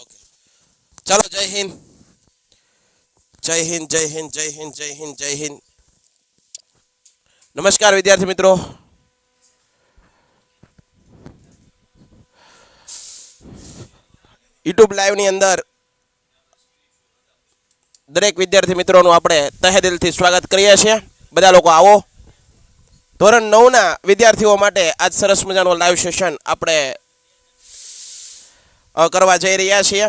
Okay ચાલો જય હિન્દ જય હિન્દ જય હિન્દ જય હિન્દ જય હિન્દ જય હિન્દ નમસ્કાર વિદ્યાર્થી મિત્રો. યુટ્યુબ લાઈવની અંદર દરેક વિદ્યાર્થી મિત્રોનું આપણે તહે દિલથી સ્વાગત કરીએ છીએ. બધા લોકો આવો. ધોરણ નવના વિદ્યાર્થીઓ માટે આજ સરસ મજાનું લાઈવ સેશન આપણે કરવા જઈ રહ્યા છીએ.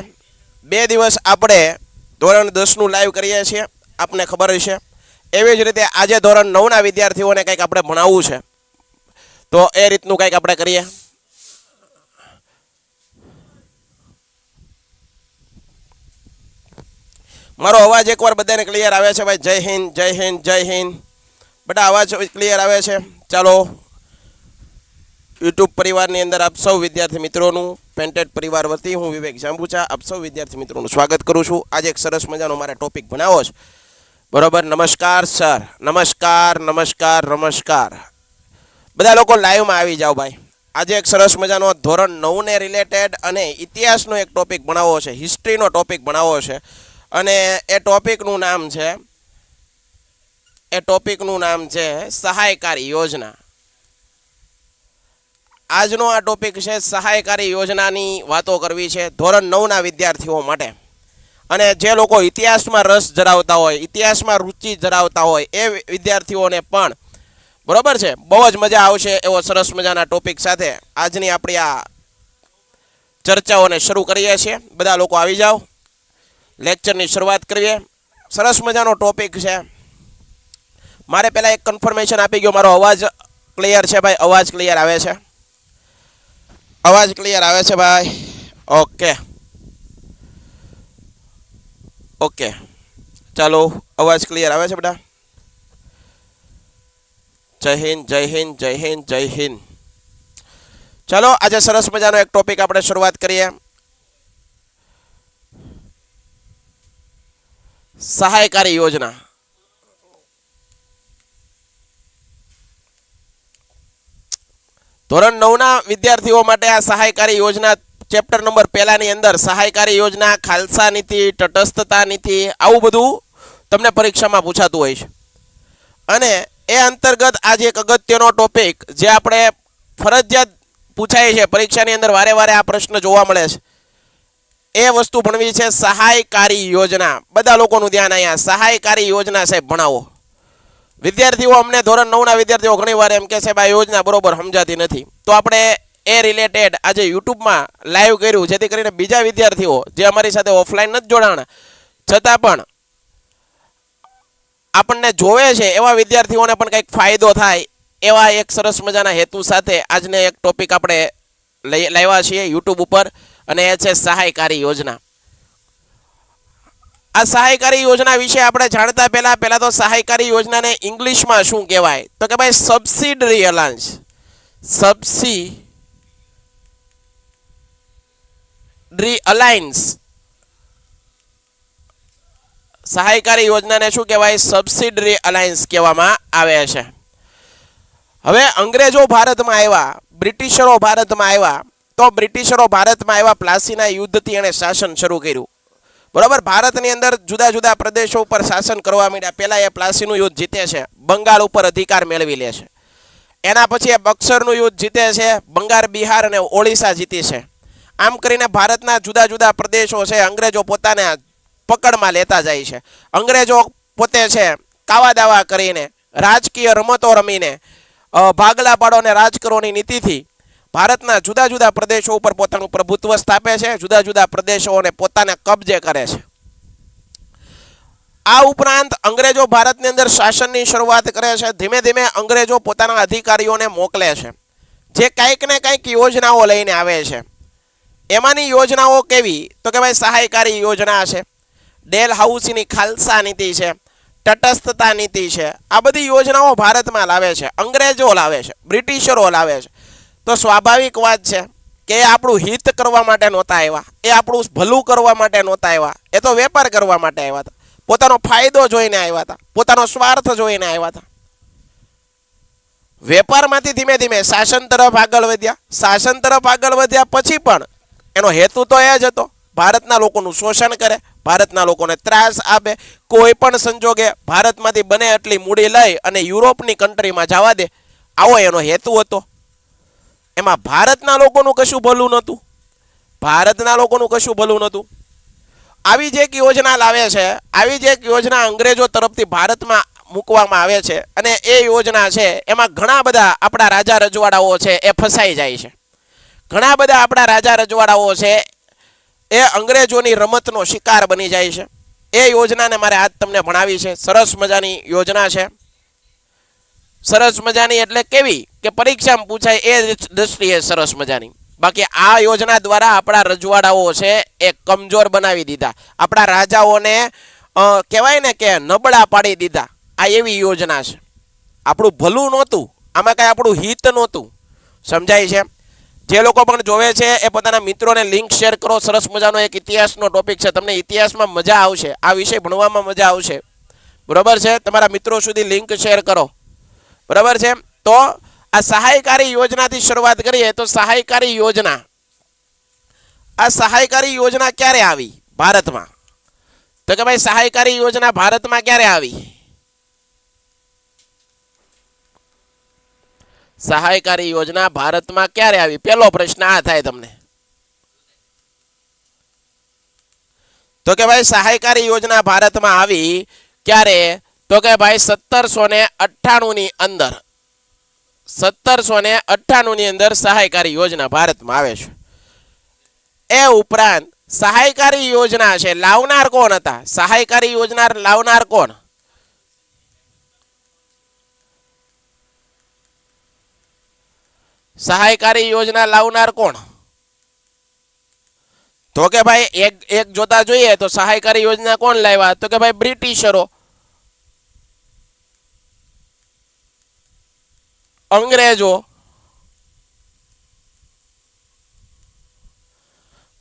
બે દિવસ આપણે ધોરણ દસનું લાઈવ કરીએ છીએ. આપને ખબર છે એવી જ રીતે આજે ધોરણ નવના વિદ્યાર્થીઓને કંઈક આપણે ભણાવવું છે. તો એ રીતનું કંઈક આપણે કરીએ. મારો અવાજ એકવાર બધાને ક્લિયર આવે છે? ભાઈ, જય હિન્દ જય હિન્દ જય હિન્દ. બધા અવાજ ક્લિયર આવે છે? ચાલો. યુટ્યુબ પરિવારની અંદર આપ સૌ વિદ્યાર્થી મિત્રોનું, પેન્ટેડ પરિવાર વતી હું વિવેક જાંબુચા, આપ સૌ વિદ્યાર્થી મિત્રોનું સ્વાગત કરું છું. આજે એક સરસ મજાનો મારે ટોપિક ભણાવો છે. બરોબર? નમસ્કાર, સર. નમસ્કાર નમસ્કાર નમસ્કાર. બધા લોકો લાઈવમાં આવી જાઓ ભાઈ. આજે એક સરસ મજાનો ધોરણ નવને રિલેટેડ અને ઇતિહાસનો એક ટોપિક ભણાવો છે હિસ્ટ્રીનો ટોપિક ભણાવો છે. અને એ ટોપિકનું નામ છે, એ ટોપિકનું નામ છે સહાયકારી યોજના. આજનો આ ટોપિક છે સહાયકારી યોજનાની વાતો કરવી છે ધોરણ નવના વિદ્યાર્થીઓ માટે. અને જે લોકો ઇતિહાસમાં રસ ધરાવતા હોય, ઇતિહાસમાં રુચિ ધરાવતા હોય, એ વિદ્યાર્થીઓને પણ બરોબર છે? બહુ જ મજા આવશે એવો સરસ મજાના ટોપિક સાથે આજની આપણી આ ચર્ચાઓને શરૂ કરીએ છીએ. બધા લોકો આવી જાઓ. લેક્ચરની શરૂઆત કરીએ. સરસ મજાનો ટોપિક છે. મારે પહેલાં એક કન્ફર્મેશન આપી ગયો. મારો અવાજ ક્લિયર છે ભાઈ? અવાજ ક્લિયર આવે છે. અવાજ ક્લિયર આવે છે ભાઈ? ઓકે ઓકે ચાલો, અવાજ ક્લિયર આવે છે બધા? જય હિન્દ જય હિન્દ જય હિન્દ જય હિન્દ. ચાલો, આજે સરસ મજાનો એક ટોપિક આપણે શરૂઆત કરીએ. સહાયકારી યોજના. ધોરણ નવના વિદ્યાર્થીઓ માટે આ સહાયકારી યોજના ચેપ્ટર નંબર પહેલાની અંદર સહાયકારી યોજના, ખાલસા નીતિ, તટસ્થતા નીતિ, આવું બધું તમને પરીક્ષામાં પૂછાતું હોય છે. અને એ અંતર્ગત આજે એક અગત્યનો ટોપિક જે આપણે ફરજિયાત પૂછાય છે, પરીક્ષાની અંદર વારે વારે આ પ્રશ્ન જોવા મળે છે. એ વસ્તુ ભણવી છે સહાયકારી યોજના. બધા લોકોનું ધ્યાન અહીંયા, સહાયકારી યોજના સાહેબ ભણાવો. વિદ્યાર્થીઓ, અમને ધોરણ નવના વિદ્યાર્થીઓ ઘણી વાર એમ કહે છે ભાઈ યોજના બરોબર સમજાતી નથી. તો આપણે એ રિલેટેડ આજે યુટ્યુબમાં લાઈવ કર્યું, જેથી કરીને બીજા વિદ્યાર્થીઓ જે અમારી સાથે ઓફલાઈન નથી જોડાણા, છતાં પણ આપણને જોવે છે, એવા વિદ્યાર્થીઓને પણ કંઈક ફાયદો થાય, એવા એક સરસ મજાના હેતુ સાથે આજને એક ટોપિક આપણે લઈ, લાવ્યા છીએ યુટ્યુબ ઉપર, અને એ છે સહાયકારી યોજના. આ સહાયકારી યોજના વિશે આપણે જાણતા પહેલા પહેલા તો સહાયકારી યોજનાને ઇંગ્લિશમાં શું કહેવાય? તો કે ભાઈ સબસિડરી અલાઉન્સ સબસિડરી અલાયન્સ સહાયકારી યોજનાને શું કહેવાય? સબસિડરી અલાયન્સ કહેવામાં આવે છે. હવે અંગ્રેજો ભારતમાં આવ્યા, બ્રિટિશરો ભારતમાં આવ્યા. તો બ્રિટિશરો ભારતમાં આવ્યા, પ્લાસીના યુદ્ધથી એણે શાસન શરૂ કર્યું. બરાબર? ભારતની અંદર જુદા જુદા પ્રદેશો ઉપર શાસન કરવા માંડ્યા. પહેલાં એ પ્લાસીનું યુદ્ધ જીતે છે. બંગાળ ઉપર અધિકાર મેળવી લે છે. એના પછી એ બક્સરનું યુદ્ધ જીતે છે. બંગાળ, બિહાર અને ઓડિશા જીતી છે. આમ કરીને ભારતના જુદા જુદા પ્રદેશો છે, અંગ્રેજો પોતાને પકડમાં લેતા જાય છે. અંગ્રેજો પોતે છે, કાવા દાવા કરીને, રાજકીય રમતો રમીને ભાગલા પાડો અને રાજકરોની નીતિથી ભારતના જુદા જુદા પ્રદેશો ઉપર પોતાનું પ્રભુત્વ સ્થાપે છે, જુદા જુદા પ્રદેશોને પોતાને કબજે કરે છે. આ ઉપરાંત અંગ્રેજો ભારતની અંદર શાસનની શરૂઆત કરે છે, ધીમે ધીમે અંગ્રેજો પોતાના અધિકારીઓને મોકલે છે. જે કંઈક ને કંઈક યોજનાઓ લઈને આવે છે. એમાંની યોજનાઓ કેવી? તો કે ભાઈ સહાયકારી યોજના છે, ડેલ હાઉસની ખાલસા નીતિ છે, તટસ્થતા નીતિ છે. આ બધી યોજનાઓ ભારતમાં લાવે છે, અંગ્રેજો લાવે છે, બ્રિટિશરો લાવે છે. તો સ્વાભાવિક વાત છે કે એ આપણું હિત કરવા માટે નહોતા આવ્યા. એ આપણું ભલું કરવા માટે નહોતા આવ્યા. એ તો વેપાર કરવા માટે આવ્યા હતા. પોતાનો ફાયદો જોઈને આવ્યા હતા. પોતાનો સ્વાર્થ જોઈને આવ્યા હતા. વેપારમાંથી ધીમે ધીમે શાસન તરફ આગળ વધ્યા. શાસન તરફ આગળ વધ્યા પછી પણ એનો હેતુ તો એ જ હતો. ભારતના લોકોનું શોષણ કરે. ભારતના લોકોને ત્રાસ આપે. કોઈ પણ સંજોગે ભારતમાંથી બને એટલી મૂડી લઈ અને યુરોપની કન્ટ્રીમાં જવા દે. આવો એનો હેતુ હતો. એમાં ભારતના લોકોનું કશું ભલું નહોતું. ભારતના લોકોનું કશું ભલું નહોતું. આવી જ એક યોજના લાવે છે, આવી જ એક યોજના અંગ્રેજો તરફથી ભારતમાં મૂકવામાં આવે છે અને એ યોજના છે, એમાં ઘણા બધા આપણા રાજા રજવાડાઓ છે એ ફસાઈ જાય છે. ઘણા બધા આપણા રાજા રજવાડાઓ છે એ અંગ્રેજોની રમતનો શિકાર બની જાય છે. એ યોજનાને મારે આજ તમને ભણાવી છે, સરસ મજાની યોજના છે. સરસ મજાની એટલે કેવી કે પરીક્ષામાં પૂછાય એ દ્રષ્ટિએ સરસ મજાની. બાકી આ યોજના દ્વારા આપણા રજવાડાઓ છે એ કમજોર બનાવી દીધા. આપણા રાજાઓને કહેવાય ને કે નબળા પાડી દીધા. આ એવી યોજના છે. આપણું ભલું નહોતું, આમાં કાંઈ આપણું હિત નહોતું. સમજાય છે? જે લોકો પણ જોવે છે એ પોતાના મિત્રોને લિંક શેર કરો. સરસ મજાનો એક ઇતિહાસનો ટોપિક છે. તમને ઇતિહાસમાં મજા આવશે. આ વિષય ભણવામાં મજા આવશે. બરોબર છે? તમારા મિત્રો સુધી લિંક શેર કરો. બરાબર છે? તો આ સહાયકારી યોજનાથી શરૂઆત કરીએ તો સહાયકારી યોજના. આ સહાયકારી યોજના ક્યારે આવી ભારતમાં? તો કે ભાઈ સહાયકારી યોજના ભારતમાં ક્યારે આવી? સહાયકારી યોજના ભારતમાં ક્યારે આવી? પહેલો પ્રશ્ન આ થાય તમને. તો કે ભાઈ સહાયકારી યોજના ભારતમાં આવી ક્યારે તો કે ભાઈ સત્તરસો ને અઠ્ઠાણું ની અંદર સત્તરસો ને અઠ્ઠાણું ની અંદર સહાયકારી યોજના ભારતમાં આવે છે. એ ઉપરાંત સહાયકારી યોજના છે, લાવનાર કોણ હતા? સહાયકારી યોજના લાવનાર કોણ? સહાયકારી યોજના લાવનાર કોણ? તો કે ભાઈ એક એક જોતા જોઈએ તો સહાયકારી યોજના કોણ લાવ્યા? તો કે ભાઈ બ્રિટિશરો. અંગ્રેજો.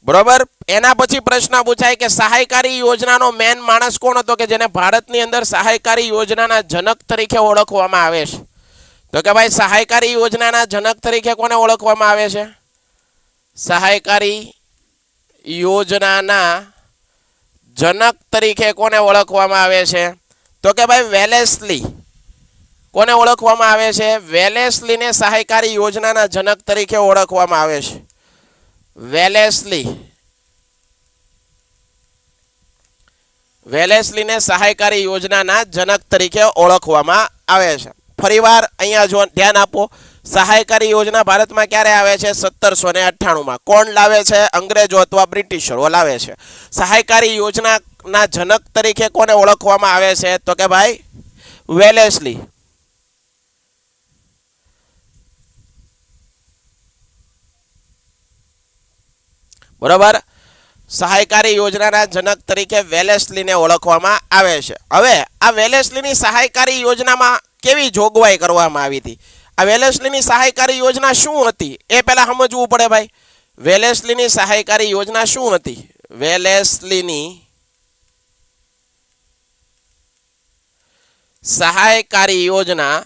બરોબર? એના પછી પ્રશ્ન પૂછાય કે સહાયકારી યોજનાનો મેન માણસ કોણ હતો કે જેને ભારતની અંદર સહાયકારી યોજનાના જનક તરીકે ઓળખવામાં આવે છે? તો કે ભાઈ સહાયકારી યોજનાના જનક તરીકે કોને ઓળખવામાં આવે છે? સહાયકારી યોજનાના જનક તરીકે કોને ઓળખવામાં આવે છે? તો કે ભાઈ વેલેસ્લી. કોને ઓળખવામાં આવે છે? વેલેસ્લીને સહાયકારી યોજનાના જનક તરીકે ઓળખવામાં આવે છે. વેલેસ્લી. વેલેસ્લીને સહાયકારી યોજનાના જનક તરીકે ઓળખવામાં આવે છે. ફરીવાર અહીંયા જો ધ્યાન આપો, સહાયકારી યોજના ભારતમાં ક્યારે આવે છે? સત્તરસો ને અઠ્ઠાણુંમાં. કોણ લાવે છે? અંગ્રેજો અથવા બ્રિટિશરો લાવે છે. સહાયકારી યોજનાના જનક તરીકે કોને ઓળખવામાં આવે છે? તો કે ભાઈ, વેલેસ્લી. બરોબર? સહાયકારી યોજનાના જનક તરીકે વેલેસ્લીને ઓળખવામાં આવે છે. હવે આ વેલેસ્લીની સહાયકારી યોજનામાં કેવી જોગવાઈ કરવામાં આવી હતી? આ વેલેસ્લીની સહાયકારી યોજના શું હતી? એ પહેલા સમજવું પડે ભાઈ. વેલેસ્લીની સહાયકારી યોજના શું હતી? વેલેસ્લીની સહાયકારી યોજના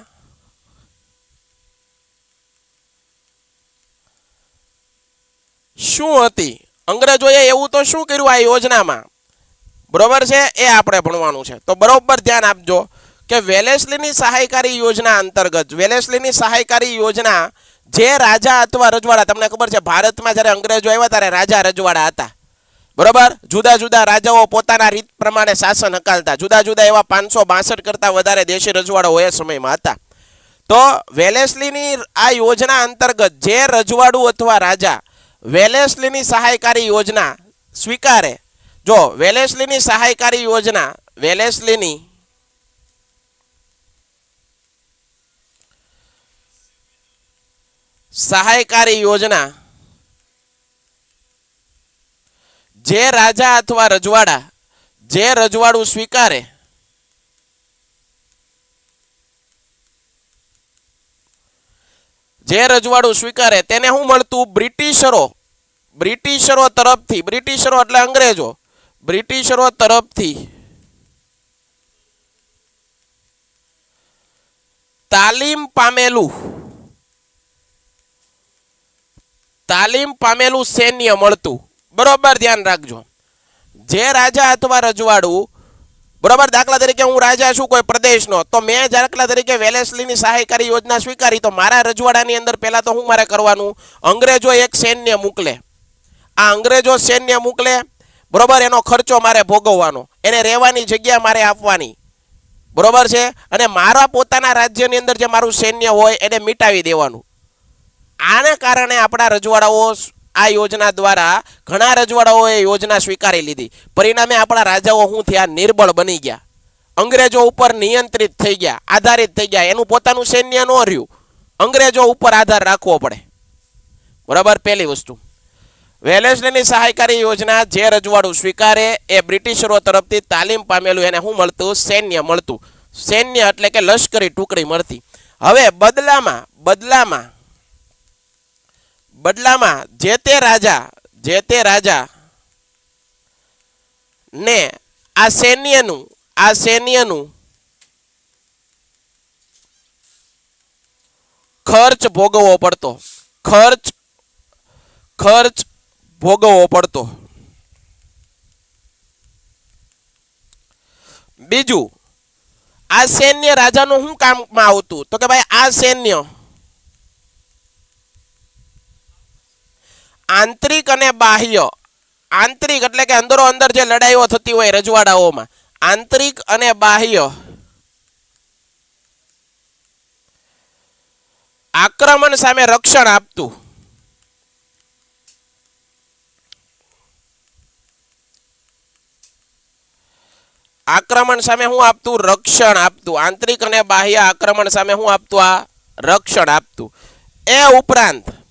શું હતી? અંગ્રેજોએ એવું તો શું કર્યું આ યોજનામાં? બરોબર છે? એ આપણે ભણવાનું છે. તો બરોબર ધ્યાન આપજો કે વેલેસલીની સહાયકારી યોજના અંતર્ગત, વેલેસલીની સહાયકારી યોજના જે રાજા અથવા રજવાડા, તમને ખબર છે, ભારતમાં જ્યારે અંગ્રેજો આવ્યા ત્યારે રાજા રજવાડા હતા. બરોબર? જુદા જુદા રાજાઓ પોતાના રીત પ્રમાણે શાસન હકાલતા. જુદા જુદા એવા પાંચસો બાસઠ કરતાં વધારે દેશી રજવાડાઓ એ સમયમાં હતા. તો વેલેસલીની આ યોજના અંતર્ગત જે રજવાડું અથવા રાજા વેલેસ્લીની સહાયકારી યોજના સ્વીકારે. જો વેલેસ્લીની સહાયકારી યોજના વેલેસ્લીની સહાયકારી યોજના જે રાજા અથવા રજવાડા, જે રજવાડું સ્વીકારે જે રજવાડું સ્વીકારે તેને શું મળતું? બ્રિટિશરો. બ્રિટિશરો તરફથી. બ્રિટિશરો એટલે અંગ્રેજો. બ્રિટિશરો તરફથી. તાલીમ પામેલું. તાલીમ પામેલું સૈન્ય મળતું. બરોબર ધ્યાન રાખજો. જે રાજા અથવા રજવાડું બરોબર? દાખલા તરીકે હું રાજા છું, કોઈ પ્રદેશનો. તો મેં દાખલા તરીકે વેલેસલીની સહાયકારી યોજના સ્વીકારી, તો મારા રજવાડાની અંદર પહેલાં તો હું મારે કરવાનું? અંગ્રેજો એક સૈન્ય મોકલે. આ અંગ્રેજો સૈન્ય મોકલે, બરોબર? એનો ખર્ચો મારે ભોગવવાનો. એને રહેવાની જગ્યા મારે આપવાની. બરોબર છે? અને મારા પોતાના રાજ્યની અંદર જે મારું સૈન્ય હોય, એને મિટાવી દેવાનું. આને કારણે આપણા રજવાડાઓ આ યોજના દ્વારા ઘણા રજવાડાઓએ યોજના સ્વીકારી લીધી. પરિણામે આપણા રાજાઓ શું થયા? નિર્બળ બની ગયા. અંગ્રેજો ઉપર નિયંત્રિત થઈ ગયા, આધારિત થઈ ગયા. એનું પોતાનું સૈન્ય ન રહ્યું. અંગ્રેજો ઉપર આધાર રાખવો પડે. બરાબર? પહેલી વસ્તુ. વેલેસ્લેની સહાયકારી યોજના જે રજવાડું સ્વીકારે એ બ્રિટિશરો તરફથી તાલીમ પામેલું, એને શું મળતું? સૈન્ય મળતું. સૈન્ય એટલે કે લશ્કરી ટુકડી મળતી. હવે બદલામાં બદલામાં બદલામાં જે તે રાજા, જે તે રાજા ને આ સૈન્યનું આ સૈન્યનું ખર્ચ ભોગવવો પડતો. ખર્ચ ખર્ચ ભોગવવો પડતો. બીજું, આ સૈન્ય રાજાનું શું કામમાં આવતું? તો કે ભાઈ આ સૈન્ય આંતરિક અને બાહ્ય. આંતરિક એટલે કે અંદરો અંદર જે લડાઈઓ થતી હોય રજવાડાઓમાં. આંતરિક અને બાહ્ય. આક્રમણ સામે રક્ષણ આપતું. આક્રમણ સામે હું આપતું? રક્ષણ આપતું. આંતરિક અને બાહ્ય આક્રમણ સામે હું આપતું? આ રક્ષણ આપતું. એ ઉપરાંત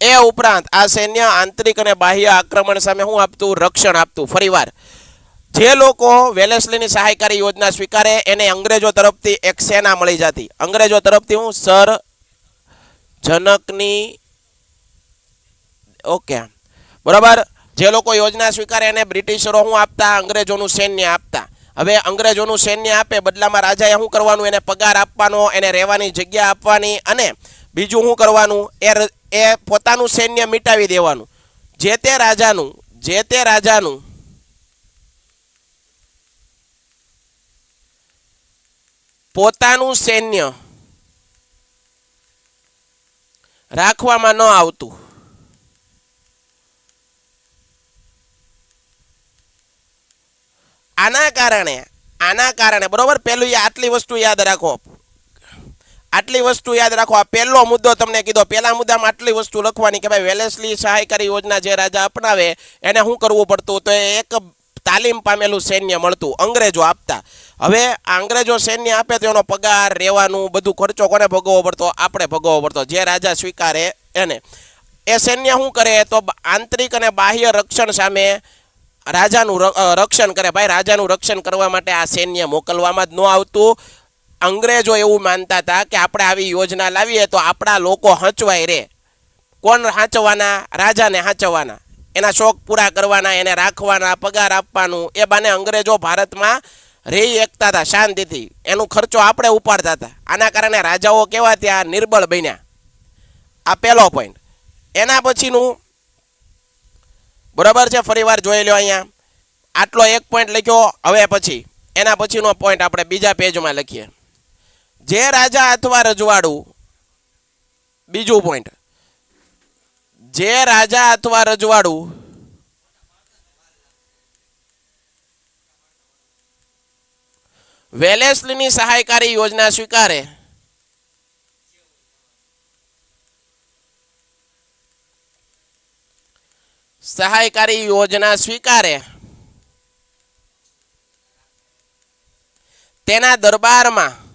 એ ઉપરાંત આ સૈન્ય આંતરિક અને બાહ્ય આક્રમણ સામે શું આપતું, રક્ષણ આપતું. ફરીવાર, જે લોકો વેલેસલીની સહાયકારી યોજના સ્વીકારે, એને અંગ્રેજો તરફથી એક સેના મળી જતી. અંગ્રેજો તરફથી હું સર જનકની, ઓકે બરાબર? જે લોકો યોજના સ્વીકારે, એને બ્રિટિશરો શું આપતા, અંગ્રેજોનું સૈન્ય આપતા. હવે અંગ્રેજોનું સૈન્ય આપે, બદલામાં રાજાએ શું કરવાનું? એને પગાર આપવાનો, એને રહેવાની જગ્યા આપવાની, અને બીજું શું કરવાનું? એ એ પોતાનું સૈન્ય મિટાવી દેવાનું. જે તે રાજાનું, જે તે રાજાનું પોતાનું સૈન્ય રાખવામાં ન આવતું. આના કારણે આના કારણે, બરોબર? પેલું આટલી વસ્તુ યાદ રાખો. આટલી વસ્તુ યાદ રાખો, આ પહેલો મુદ્દો તમને કીધો. પહેલા મુદ્દામાં આટલી વસ્તુ લખવાની કે ભાઈ વેલેસલી સહાયકારી યોજના જે રાજા અપનાવે, એને શું કરવું પડતું? તો એક તાલીમ પામેલું સૈન્ય મળતું, અંગ્રેજો આપતા. હવે આ અંગ્રેજો સૈન્ય આપે તો એનો પગાર, રહેવાનું, બધું ખર્ચો કોને ભોગવવો પડતો? આપણે ભોગવવો પડતો. જે રાજા સ્વીકારે એને. એ સૈન્ય શું કરે? તો આંતરિક અને બાહ્ય રક્ષણ સામે રાજાનું રક્ષણ કરે. ભાઈ, રાજાનું રક્ષણ કરવા માટે આ સૈન્ય મોકલવામાં જ ન આવતું. અંગ્રેજો એવું માનતા હતા કે આપણે આવી યોજના લાવીએ તો આપણા લોકો હંચવાય રે. કોણ હાંચવાના? રાજાને હાંચવાના. એના શોખ પૂરા કરવાના, એને રાખવાના, પગાર આપવાનું. એ બાને અંગ્રેજો ભારતમાં રહી એકતા હતા, શાંતિથી. એનું ખર્ચો આપણે ઉપાડતા હતા. આના કારણે રાજાઓ કેવા ત્યાં નિર્બળ બન્યા. આ પહેલો પોઈન્ટ એના પછીનું, બરાબર છે? ફરીવાર જોઈ લો અહીંયા. આટલો એક પોઈન્ટ લખ્યો. હવે પછી. એના પછીનો પોઈન્ટ આપણે બીજા પેજમાં લખીએ. જે રાજા અથવા રજવાડું, બીજું પોઈન્ટ જે રાજા અથવા રજવાડું, વેલેસલીની સહાયકારી યોજના સ્વીકારે. સહાયકારી યોજના સ્વીકારે. તેના દરબારમાં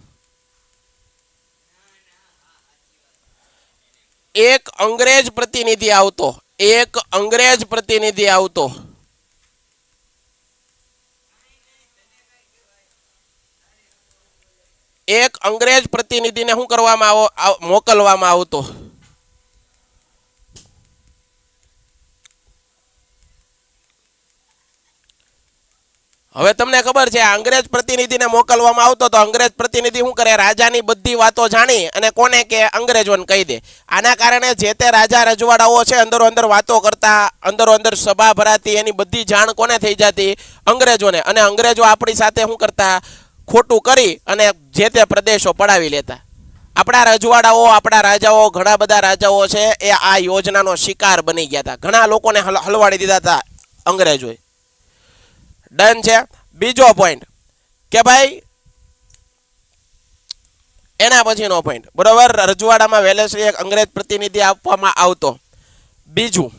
એક અંગ્રેજ પ્રતિનિધિ આવતો. એક અંગ્રેજ પ્રતિનિધિ આવતો. એક અંગ્રેજ પ્રતિનિધિને શું કરવામાં આવો મોકલવામાં આવતો. હવે તમને ખબર છે અંગ્રેજ પ્રતિનિધિને મોકલવામાં આવતો તો અંગ્રેજ પ્રતિનિધિ શું કરે? રાજાની બધી વાતો જાણી અને કોને કે અંગ્રેજોને કહી દે. આના કારણે જે તે રાજા રજવાડાઓ છે, અંદરો અંદર વાતો કરતા, અંદરો અંદર સભા ભરાતી, એની બધી જાણ કોને થઈ જતી? અંગ્રેજોને. અને અંગ્રેજો આપણી સાથે શું કરતા? ખોટું કરી અને જે તે પ્રદેશો પડાવી લેતા. આપણા રજવાડાઓ, આપણા રાજાઓ, ઘણા બધા રાજાઓ છે, એ આ યોજનાનો શિકાર બની ગયા હતા. ઘણા લોકોને હલવાડી દીધા હતા અંગ્રેજોએ. ડન છે. બીજો પોઈન્ટ કે ભાઈ, એના પછીનો પોઈન્ટ બરોબર? રજવાડામાં વેલેસરી એક અંગ્રેજ પ્રતિનિધિ આપવામાં આવતો. બીજું.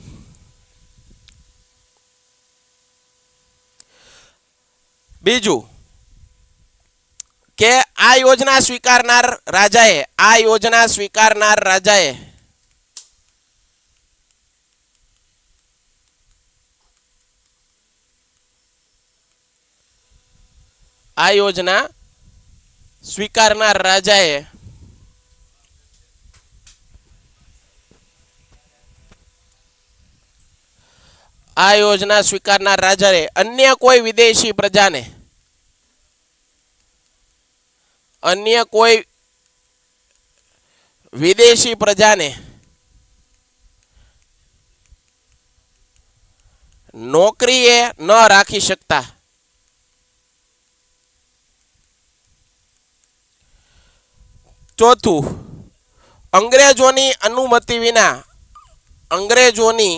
બીજું. કે આ યોજના સ્વીકારનાર રાજાએ, આ યોજના સ્વીકારનાર રાજાએ આ યોજના સ્વીકારનાર રાજાએ આ યોજના સ્વીકારનાર રાજાએ અન્ય કોઈ વિદેશી પ્રજાને, અન્ય કોઈ વિદેશી પ્રજાને નોકરીએ ન રાખી શકતા. ચોથું, અંગ્રેજોની અનુમતિ વિના અંગ્રેજોની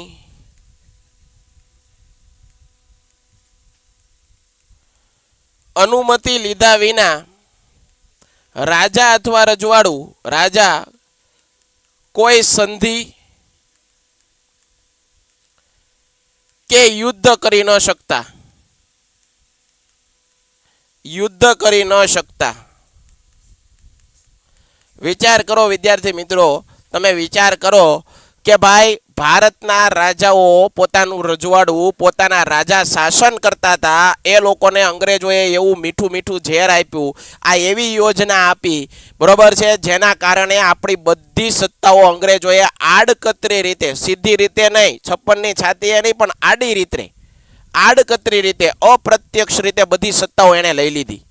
અનુમતિ લીધા વિના રાજા અથવા રજવાડું, રાજા કોઈ સંધિ કે યુદ્ધ કરી ન શકતા. યુદ્ધ કરી ન શકતા. વિચાર કરો વિદ્યાર્થી મિત્રો. તમે વિચાર કરો કે ભાઈ, ભારતના રાજાઓ પોતાનું રજવાડું, પોતાના રાજા શાસન કરતા હતા. એ લોકોને અંગ્રેજોએ એવું મીઠું મીઠું ઝેર આપ્યું. આ એવી યોજના આપી. બરોબર છે? જેના કારણે આપણી બધી સત્તાઓ અંગ્રેજોએ આડકતરી રીતે, સીધી રીતે નહીં, છપ્પનની છાતીએ નહીં, પણ આડી રીતે, આડકતરી રીતે, અપ્રત્યક્ષ રીતે બધી સત્તાઓ એણે લઈ લીધી.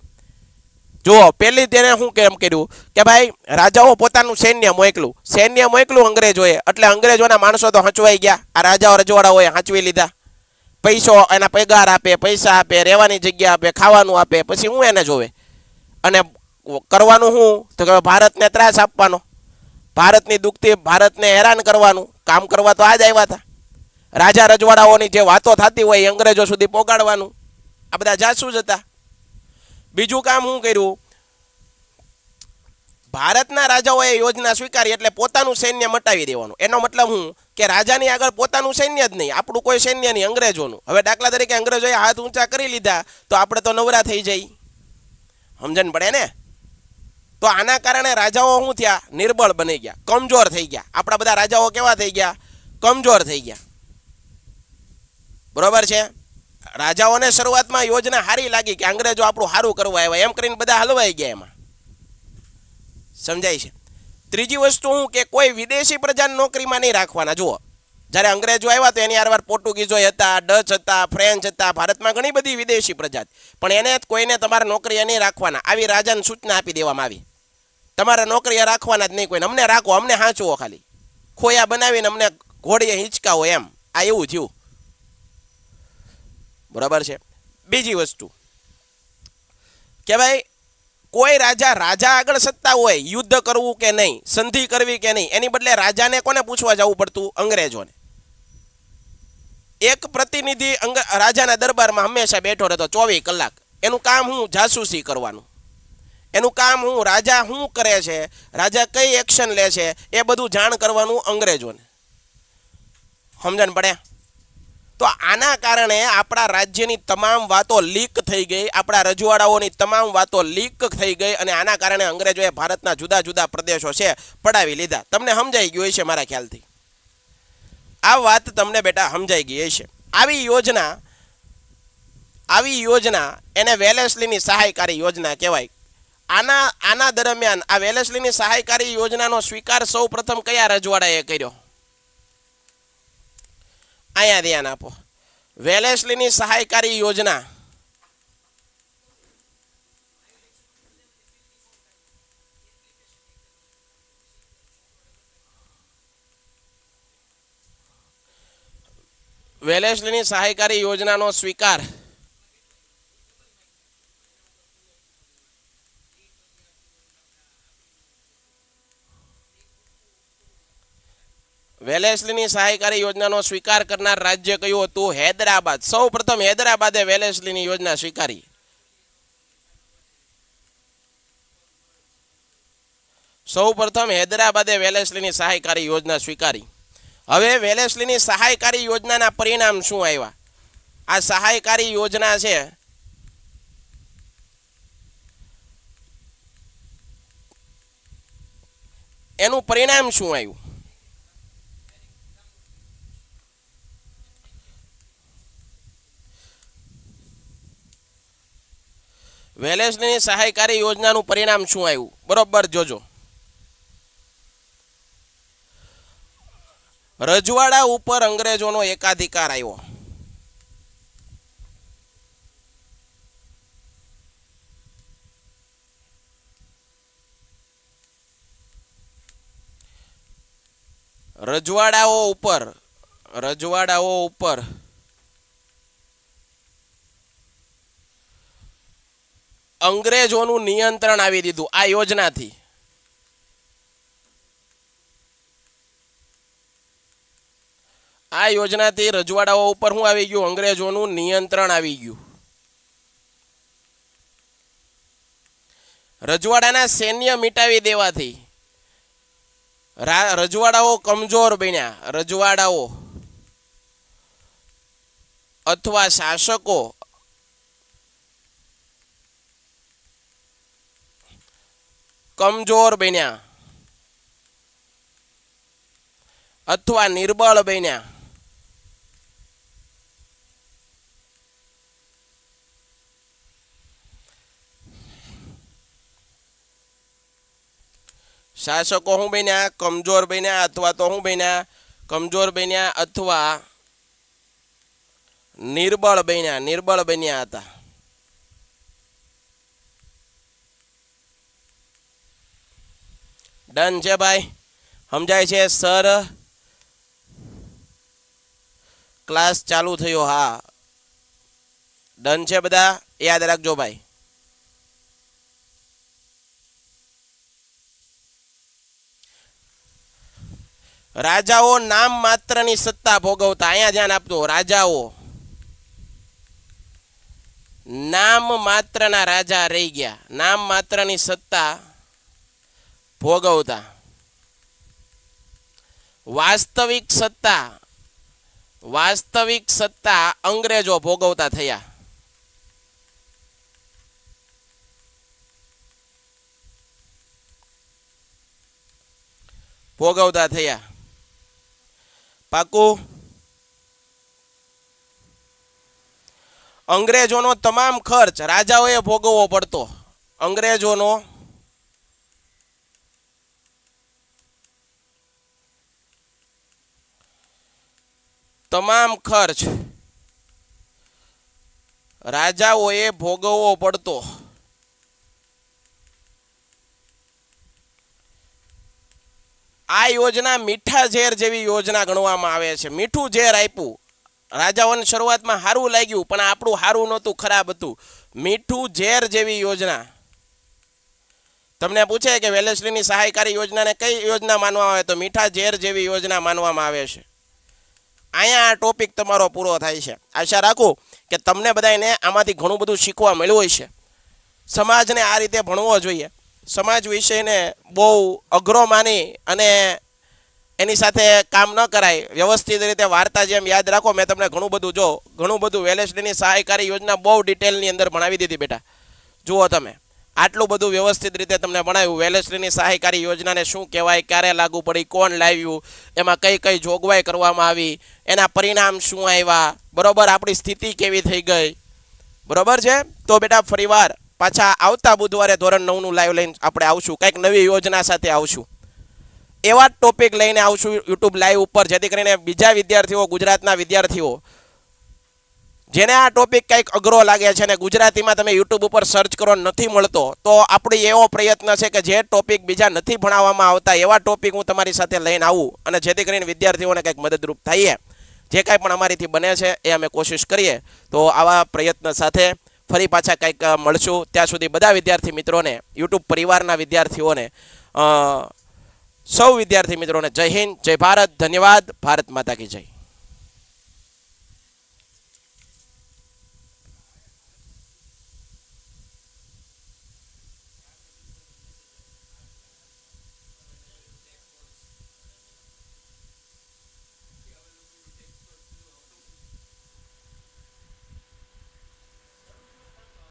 જુઓ, પહેલી તેને શું કેમ કર્યું? કે ભાઈ, રાજાઓ પોતાનું સૈન્ય મોકલું. સૈન્ય મોકલું અંગ્રેજોએ. એટલે અંગ્રેજોના માણસો તો હંચવાઈ ગયા. આ રાજાઓ રજવાડાઓએ હાંચવી લીધા. પૈસો એના પગાર આપે, પૈસા આપે, રહેવાની જગ્યા આપે, ખાવાનું આપે, પછી હું એને જોવે? અને કરવાનું શું તો કે ભારતને ત્રાસ આપવાનો. ભારતની દુઃખથી ભારતને હેરાન કરવાનું. કામ કરવા તો આ જ આવ્યા હતા. રાજા રજવાડાઓની જે વાતો થતી હોય એ અંગ્રેજો સુધી પહોંચાડવાનું આ બધા જાસૂસ હતા. બીજું કામ શું કર્યું? ભારતના રાજાઓએ યોજના સ્વીકારી એટલે પોતાનું સૈન્ય મટાવી દેવાનું. એનો મતલબ હું કે રાજાની આગળ પોતાનું સૈન્ય જ નહીં, આપણું કોઈ સૈન્ય નહીં, અંગ્રેજોનું. હવે દાખલા તરીકે અંગ્રેજોએ હાથ ઊંચા કરી લીધા, તો આપણે તો નવરા થઈ જઈ. સમજણ પડે ને? તો આના કારણે રાજાઓ શું થયા? નિર્બળ બની ગયા, કમજોર થઈ ગયા. આપણા બધા રાજાઓ કેવા થઈ ગયા? કમજોર થઈ ગયા. બરોબર છે? રાજાઓને શરૂઆતમાં યોજના સારી લાગી કે અંગ્રેજો આપણું સારું કરવા આવ્યા. એમ કરીને બધા હલવાઈ ગયા એમાં. સમજાય છે? ત્રીજી વસ્તુ હું કે કોઈ વિદેશી પ્રજાને નોકરીમાં નહીં રાખવાના. જુઓ, જ્યારે અંગ્રેજો આવ્યા તો એની હારવાર પોર્ટુગીઝો હતા, ડચ હતા, ફ્રેન્ચ હતા, ભારતમાં ઘણી બધી વિદેશી પ્રજા પણ એને કોઈને તમારે નોકરીએ નહીં રાખવાના. આવી રાજાને સૂચના આપી દેવામાં આવી. તમારે નોકરીએ રાખવાના જ નહીં કોઈને. અમને રાખો, અમને સાચવો ખાલી. ખોયા બનાવીને અમને ઘોડીએ હિંચકાવો એમ. આ એવું થયું. બરાબર છે? બીજી વસ્તુ. કે ભાઈ, કોઈ રાજા રાજા આગળ સત્તા હોય, યુદ્ધ કરવું કે નહીં, સંધિ કરવી કે નહીં, એની બદલે રાજાને કોને પૂછવા જવું પડતું અંગ્રેજોને? એક પ્રતિનિધિ રાજાના દરબારમાં હંમેશા બેઠો રહેતો ચોવીસ કલાક. એનું કામ હું જાસૂસી કરવાનું. એનું કામ હું, રાજા શું કરે છે, રાજા કઈ એક્શન લે છે, એ બધું જાણ કરવાનું અંગ્રેજોને. સમજણ પડે? તો આના કારણે આપણા રાજ્યની તમામ વાતો લીક થઈ ગઈ, આપણા રજવાડાઓની તમામ વાતો લીક થઈ ગઈ અને આના કારણે અંગ્રેજોએ ભારતના જુદા જુદા પ્રદેશો છે પડાવી લીધા. તમને સમજાઈ ગયું હશે મારા ખ્યાલથી. આ વાત તમને બેટા સમજાઈ ગઈ હશે. આવી યોજના આવી યોજના એને વેલેસલીની સહાયકારી યોજના કહેવાય. આના આના દરમિયાન આ વેલેસલીની સહાયકારી યોજનાનો સ્વીકાર સૌ પ્રથમ કયા રજવાડાએ કર્યો? અહીંયા ધ્યાન આપો. વેલેસલીની સહાયકારી યોજના. વેલેસલીની સહાયકારી યોજનાનો સ્વીકાર. વેલેસ્લીની સહાયકારી યોજનાનો સ્વીકાર કરનાર રાજ્ય કયું હતું? હૈદરાબાદ. સૌ પ્રથમ હૈદરાબાદે વેલેસલીની યોજના સ્વીકારી. સૌ પ્રથમ હૈદરાબાદે વેલેસલીની સહાયકારી યોજના સ્વીકારી. હવે વેલેસલીની સહાયકારી યોજનાના પરિણામ શું આવ્યા? આ સહાયકારી યોજના છે એનું પરિણામ શું આવ્યું? વેલેસ્લીની સહાયકારી યોજનાનું પરિણામ શું આવ્યું? બરોબર જોજો. રજવાડા ઉપર અંગ્રેજોનો એકાધિકાર આવ્યો. રજવાડાઓ ઉપર રજવાડાઓ ઉપર અંગ્રેજોનું નિયંત્રણ આવી દીધું આ યોજનાથી. આ યોજનાથી રજવાડાઓ ઉપર શું આવી ગયું, અંગ્રેજોનું નિયંત્રણ આવી ગયું. રજવાડાના સૈન્ય મિટાવી દેવાથી. રજવાડાઓ કમજોર બન્યા. રજવાડાઓ અથવા શાસકો કમજોર બન્યા અથવા નિર્બળ બન્યા શાસકો શું બન્યા કમજોર બન્યા અથવા તો શું બન્યા કમજોર બન્યા અથવા નિર્બળ બન્યા નિર્બળ બન્યા હતા ડન છે ભાઈ સમજાય છે, સર. ક્લાસ ચાલુ થયો, હા. ડન છે બધા? યાદ રાખજો, ભાઈ. રાજાઓ નામ માત્રની સત્તા ભોગવતા, અહીંયા ધ્યાન આપજો, રાજાઓ. નામ માત્રના રાજા રહી ગયા. નામ માત્રની સત્તા ભોગવતા. વાસ્તવિક સત્તા વાસ્તવિક સત્તા અંગ્રેજો ભોગવતા થયા. ભોગવતા થયા. પાકું, અંગ્રેજોનો તમામ ખર્ચ રાજાઓએ ભોગવવો પડતો. અંગ્રેજોનો તમામ ખર્ચ રાજાઓએ ભોગવવો પડતો. આ યોજના મીઠા ઝેર જેવી યોજના ગણવામાં આવે છે. મીઠું ઝેર આપ્યું. રાજાઓને શરૂઆતમાં સારું લાગ્યું, પણ આપણું સારું નહોતું, ખરાબ હતું. મીઠું ઝેર જેવી યોજના. તમને પૂછે કે વેલેશ્રીની સહાયકારી યોજનાને કઈ યોજના માનવામાં આવે? તો મીઠા ઝેર જેવી યોજના માનવામાં આવે છે. અહીંયા આ ટોપિક તમારો પૂરો થાય છે. આશા રાખું કે તમને બધાને આમાંથી ઘણું બધું શીખવા મળ્યું હશે સમાજને આ રીતે ભણવો જોઈએ. સમાજ વિશેને બહુ અઘરો માની અને એની સાથે કામ ન કરાય. વ્યવસ્થિત રીતે વાર્તા જેમ યાદ રાખો, મેં તમને ઘણું બધું જો, ઘણું બધું વેલેસડીની સહાયકારી યોજના બહુ ડિટેલની અંદર ભણાવી દીધી બેટા. જુઓ તમે. આટલું બધું વ્યવસ્થિત રીતે તમને ભણાવ્યું. વેલેશ્રીની સહાયકારી યોજનાને શું કહેવાય, ક્યારે લાગુ પડી, કોણ લાવ્યું, એમાં કઈ કઈ જોગવાઈ કરવામાં આવી, એના પરિણામ શું આવ્યા, બરોબર આપણી સ્થિતિ કેવી થઈ ગઈ. બરોબર છે? તો બેટા ફરીવાર પાછા આવતા બુધવારે ધોરણ નવનું લાઈવ લઈને આપણે આવશું. કંઈક નવી યોજના સાથે આવશું. એવા ટોપિક લઈને આવશું યુટ્યુબ લાઈવ ઉપર, જેથી કરીને બીજા વિદ્યાર્થીઓ, ગુજરાતના વિદ્યાર્થીઓ જેને આ ટોપિક કંઈક અઘરો લાગે છે અને ગુજરાતીમાં તમે યુટ્યુબ ઉપર સર્ચ કરો, નથી મળતો, તો આપણે એવો પ્રયત્ન છે કે જે ટોપિક બીજા નથી ભણાવવામાં આવતા, એવા ટોપિક હું તમારી સાથે લઈને આવું અને જેથી કરીને વિદ્યાર્થીઓને કંઈક મદદરૂપ થઈએ જે કાંઈ પણ અમારીથી બને છે એ અમે કોશિશ કરીએ. તો આવા પ્રયત્ન સાથે ફરી પાછા કંઈક મળશું. ત્યાં સુધી બધા વિદ્યાર્થી મિત્રોને યુટ્યુબ પરિવારના વિદ્યાર્થીઓને સૌ વિદ્યાર્થી મિત્રોને જય હિન્દ, જય ભારત, ધન્યવાદ. ભારત માતા કી જય.